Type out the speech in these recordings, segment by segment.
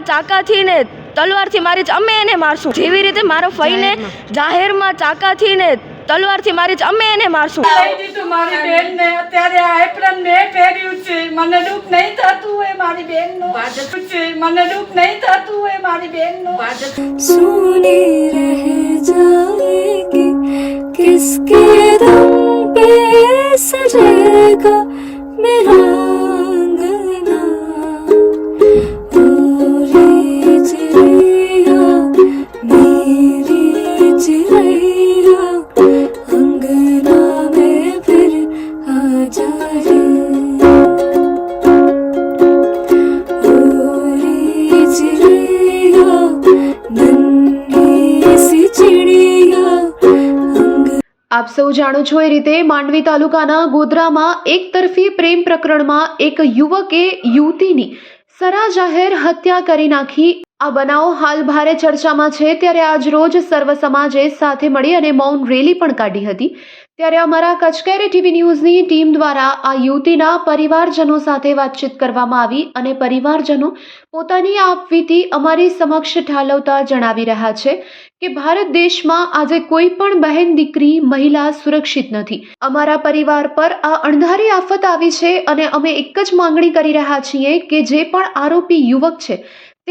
ફઈને જાહેરમાં ચાકાથી ને તલવારથી મારી છે અમે એને મારશું જેવી રીતે મારો ફઈને જાહેરમાં ચાકાથી ને તલવારથી મારી છે અમે એને મારશું લઈ દીધું મારી બેનને અત્યારે આ એપ્રન મેં પહેર્યું છે મને દુઃખ નહીં થતું હોય મારી બેનનું છે મને દુઃખ નહીં થતું હોય મારી બેનનું सुनी रह जाएगी किसके दम पे सजेगा मेरा આપ સૌ જાણો છો એ રીતે માંડવી તાલુકાના ગોધરામાં એક તરફી પ્રેમ પ્રકરણમાં એક યુવકે યુવતીની સરા જાહેર હત્યા કરી નાખી. આ બનાવ હાલ ભારે ચર્ચામાં છે. ત્યારે આજ રોજ સર્વ સમાજે સાથે મળી અને મૌન રેલી પણ કાઢી હતી. ત્યારે અમારા કચકેરી ટીવી ન્યૂઝની ટીમ દ્વારા આ યુવતીના પરિવારજનો સાથે વાતચીત કરવામાં આવી અને પરિવારજનો પોતાની આપવીતી અમારી સમક્ષ ઠાલવતા જણાવી રહ્યા છે કે ભારત દેશમાં આજે કોઈ પણ બહેન દીકરી મહિલા સુરક્ષિત નથી. અમારા પરિવાર પર આ અણધારી આફત આવી છે અને અમે એક જ માંગણી કરી રહ્યા છીએ કે જે પણ આરોપી યુવક છે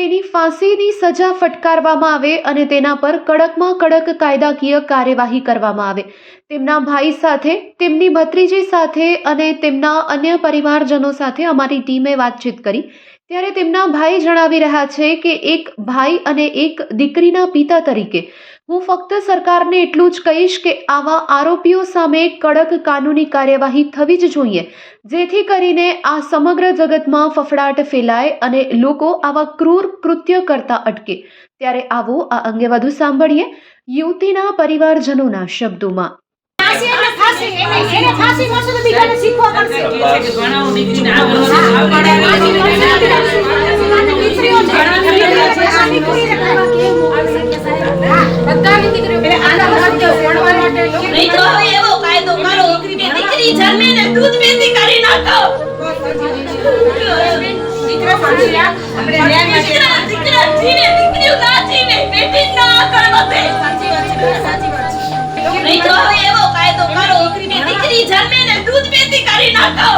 તેની ફાંસીની સજા ફટકારવામાં આવે અને તેના પર કડકમાં કડક કાયદાકીય કાર્યવાહી કરવામાં આવે. તેમના ભાઈ સાથે, તેમની ભત્રીજી સાથે અને તેમના અન્ય પરિવારજનો સાથે અમારી ટીમે વાતચીત કરી. ત્યારે તેમના ભાઈ જણાવી રહ્યા છે કે એક ભાઈ અને એક દીકરીના પિતા તરીકે હું ફક્ત સરકારને એટલું જ કહીશ કે આવા આરોપીઓ સામે કડક કાનૂની કાર્યવાહી થવી જ જોઈએ જેથી કરીને આ સમગ્ર જગતમાં ફફડાટ ફેલાય અને લોકો આવા ક્રૂર કૃત્ય કરતા અટકે ત્યારે આવો આ અંગે વધુ સાંભળીએ યુવતીના પરિવારજનોના શબ્દોમાં ફાંસી એટલે ફાંસી એને એને ફાંસી મળશે તો બીજાને શીખવા પડશે બધાની દીકરીઓ એટલે આના માટે ભણવા માટે નહીં તો હવે એવો કાયદો કરો કે દીકરી જન્મે ને દૂધ બેસી કરી નાખો. દીકરા ફાંસી આપણે ન્યાય દીકરા દીકરા જીવે દીકરીઓ ના જીવે બેટી ના આગળ વધે સાચી વાત છે સાચી વાત છે. નહીં તો હવે એવો કાયદો કરો કે દીકરી જન્મે ને દૂધ બેસી કરી નાખો.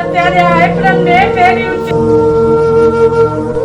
અત્યારે આ એપ્રન મેં પહેર્યું છે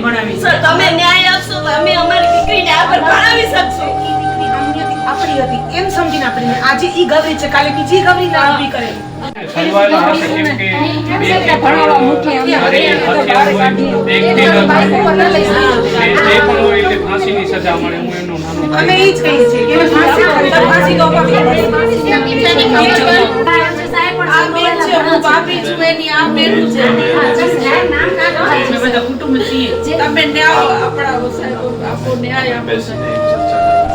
સર તમે ન્યાય આપશો તો અમે અમારી દીકરીને આગળ ભણાવી શકશું. ઈ દીકરી હતી, આપણી હતી એમ સમજીને આપણે આજે ઈ ગૌરી છે કાલે બીજી ગૌરી ના ઊભી કરે અમે ઈ જ કહીએ છીએ કે ફાંસી ફાંસી ગૌ આ બેન છે હું ભાભી છું એની આ બેન છે અમે બધા કુટુંબ છીએ તમે ન્યાય આપણા સાહેબ આપો ન્યાય આપો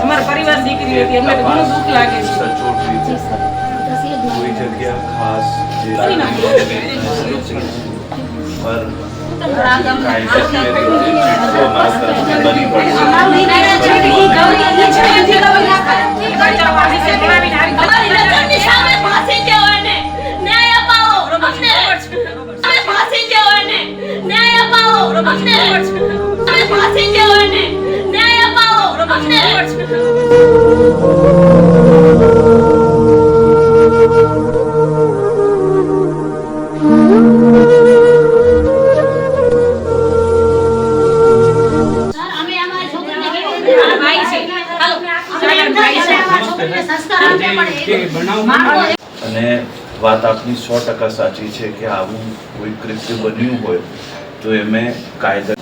અમારા પરિવાર દીકરી હતી અમને ઘણું દુઃખ લાગે છે કોઈ જગ્યા ખાસ જે પર અમારી અને વાત આપની સો ટકા સાચી છે કે આવું કોઈ કૃત્ય બન્યું હોય તો એમે કાયદા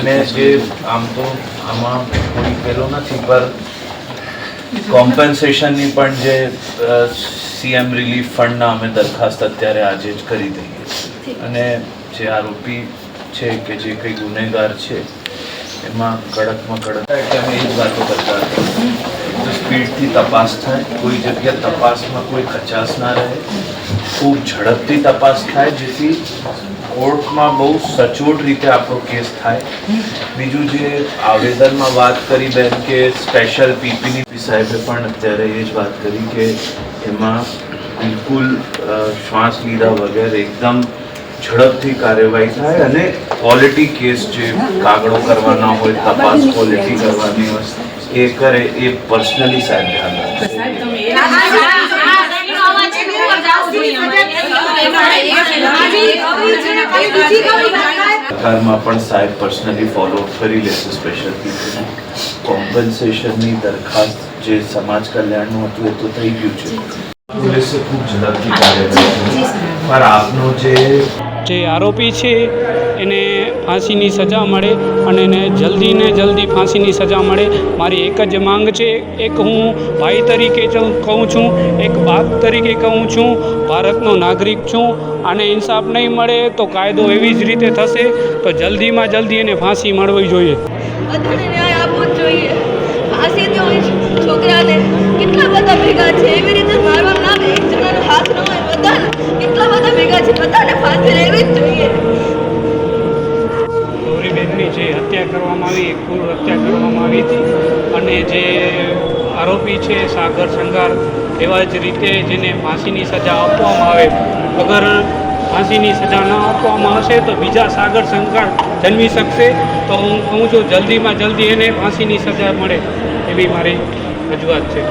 અને જે આમ તો આમાં કોઈ પેલો નથી પર કોમ્પન્સેશનની પણ જે સીએમ રિલીફ ફંડના અમે દરખાસ્ત અત્યારે આજે જ કરી દઈએ અને જે આરોપી છે કે જે કંઈ ગુનેગાર છે એમાં કડકમાં કડક એટલે અમે એ જ વાતો કરતા હતા. સ્પીડથી તપાસ થાય કોઈ જગ્યા તપાસમાં કોઈ કચાસ ના રહે. ખૂબ ઝડપથી તપાસ થાય જેથી કોર્ટમાં બહુ સચોટ રીતે આપણો કેસ થાય બીજું જે આવેદનમાં વાત કરી બેન કે સ્પેશિયલ પીપીની સાહેબે પણ અત્યારે એ જ વાત કરી કે એમાં બિલકુલ શ્વાસ લીધા વગર એકદમ ઝડપથી કાર્યવાહી થાય અને ક્વોલિટી કેસ જે કાગળો કરવાના હોય તપાસ ક્વોલિટી કરવાની હોય એ કરે એ પર્સનલી સાહેબ ધ્યાન રાખે સરકારમાં પણ સાહેબ પર્સનલી ફોલો કરી લેશે સ્પેશિયલ પીપલને કોમ્પન્સેશનની દરખાસ્ત જે સમાજ કલ્યાણનું હતું એ તો થઈ ગયું છે. પોલીસે ખૂબ ઝડપથી કાર્યવાહી કરી. પણ આપનો જે જે આરોપી છે એને ફાંસીની સજા મળે અને એને જલ્દીને જલ્દી ફાંસીની સજા મળે. મારી એક જ માંગ છે, એક હું ભાઈ તરીકે કહું છું, એક બાપ તરીકે કહું છું, ભારતનો નાગરિક છું, આને ઇન્સાફ નહીં મળે તો કાયદો એવી જ રીતે થશે, તો જલ્દીમાં જલ્દી એને ફાંસી મળવી જોઈએ. છોકરાને. કેટલા બધા ભેગા છે, એવી આરોપી છે, સાગર શંગાર એવા જ રીતે જેને ફાંસીની સજા આપવામાં આવે. અગર ફાંસીની સજા ન આપવામાં હશે તો બીજા સાગર શંકર જન્મી શકશે. તો હું કહું છું, જલ્દીમાં જલ્દી એને ફાંસીની સજા મળે એવી મારી રજૂઆત છે.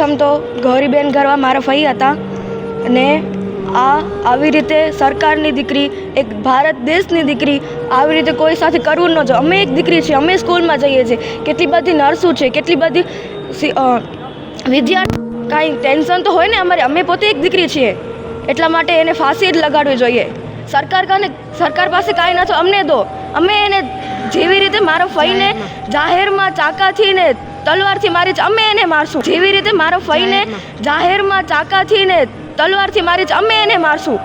સૌપ્રથમ તો ગૌરીબેન ગરવા મારા ફઈ હતા. અને આ આવી રીતે સરકારની દીકરી એક ભારત દેશની દીકરી આવી રીતે કોઈ સાથે કરવું ન જોઈએ. અમે એક દીકરી છીએ અમે સ્કૂલમાં જઈએ છીએ. કેટલી બધી નર્સો છે કેટલી બધી વિદ્યાર્થી કાંઈ ટેન્શન તો હોય ને અમારે અમે પોતે એક દીકરી છીએ. એટલા માટે એને ફાંસી જ લગાડવી જોઈએ. સરકાર કાને સરકાર પાસે કાંઈ નથી અમને દો. અમે એને જેવી રીતે મારા ફઈને જાહેરમાં. ચાકાથી ને તલવારથી મારી જ અમે એને મારશું. જેવી રીતે મારા ફઈને જાહેરમાં. ચાકાથી ને તલવારથી મારી છે અમે એને મારશું.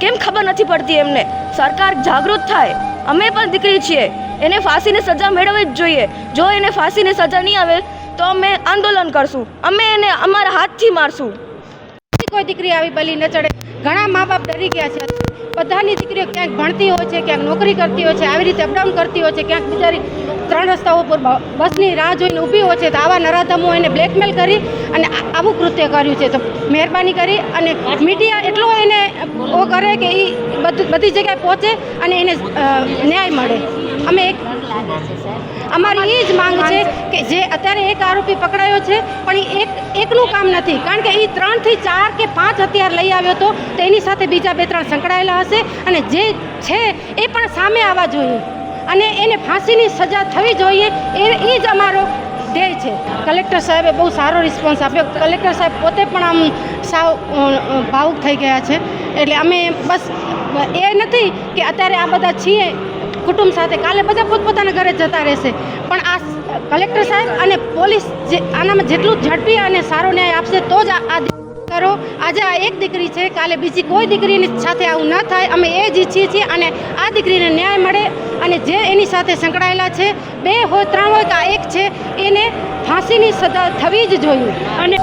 કેમ ખબર નથી પડતી એમને? સરકાર જાગૃત થાય. અમે પણ દીકરી છીએ. એને ફાંસીની સજા મેળવવી જ જોઈએ. જો એને ફાંસીની સજા નહીં આવે તો અમે આંદોલન કરશું. અમે એને અમારા હાથથી મારશું. કોઈ દીકરી આવી બલી ન ચડે. ઘણા મા બાપ ડરી ગયા છે બધાની દીકરીઓ ક્યાંક ભણતી હોય છે, ક્યાંક નોકરી કરતી હોય છે, આવી રીતે અપડાઉન કરતી હોય છે, ક્યાંક બિચારી ત્રણ રસ્તાઓ પર બસની રાહ જોઈને ઊભી હોય છે, તો આવા નરાધમો એને બ્લેકમેલ કરી અને આવું કૃત્ય કર્યું છે. તો મહેરબાની કરી અને મીડિયા એટલો એને ઓ કરે કે એ બધી બધી જગ્યાએ પહોંચે અને એને ન્યાય મળે. અમે એક અમારી એ જ માંગ છે કે જે અત્યારે એક આરોપી પકડાયો છે, પણ એક, એકનું કામ નથી. કારણ કે એ ત્રણથી ચાર કે પાંચ હથિયાર લઈ આવ્યો હતો, તો એની સાથે બીજા બે ત્રણ સંકળાયેલા હશે અને જે છે એ પણ સામે આવવા જોઈએ. અને એને ફાંસીની સજા થવી જોઈએ, એ એ જ અમારો ધ્યેય છે. કલેક્ટર સાહેબે બહુ સારો રિસ્પોન્સ આપ્યો. કલેક્ટર સાહેબ પોતે પણ આમ સાવ ભાવુક થઈ ગયા છે. એટલે અમે બસ, એ નથી કે અત્યારે આ બધા છીએ. કુટુંબ સાથે કાલે બધા પોતપોતાના ઘરે જતા રહેશે. પણ આ કલેક્ટર સાહેબ અને પોલીસ જે આનામાં જેટલું ઝડપી અને સારો ન્યાય આપશે, તો જ આ કરો. આજે આ એક દીકરી છે, કાલે બીજી કોઈ દીકરીની સાથે આવું ન થાય. અમે એ જ ઈચ્છીએ છીએ અને આ દીકરીને ન્યાય મળે અને જે એની સાથે સંકળાયેલા છે, બે હોય, ત્રણ હોય કે આ એક છે, એને ફાંસીની સજા થવી જ જોઈએ. અને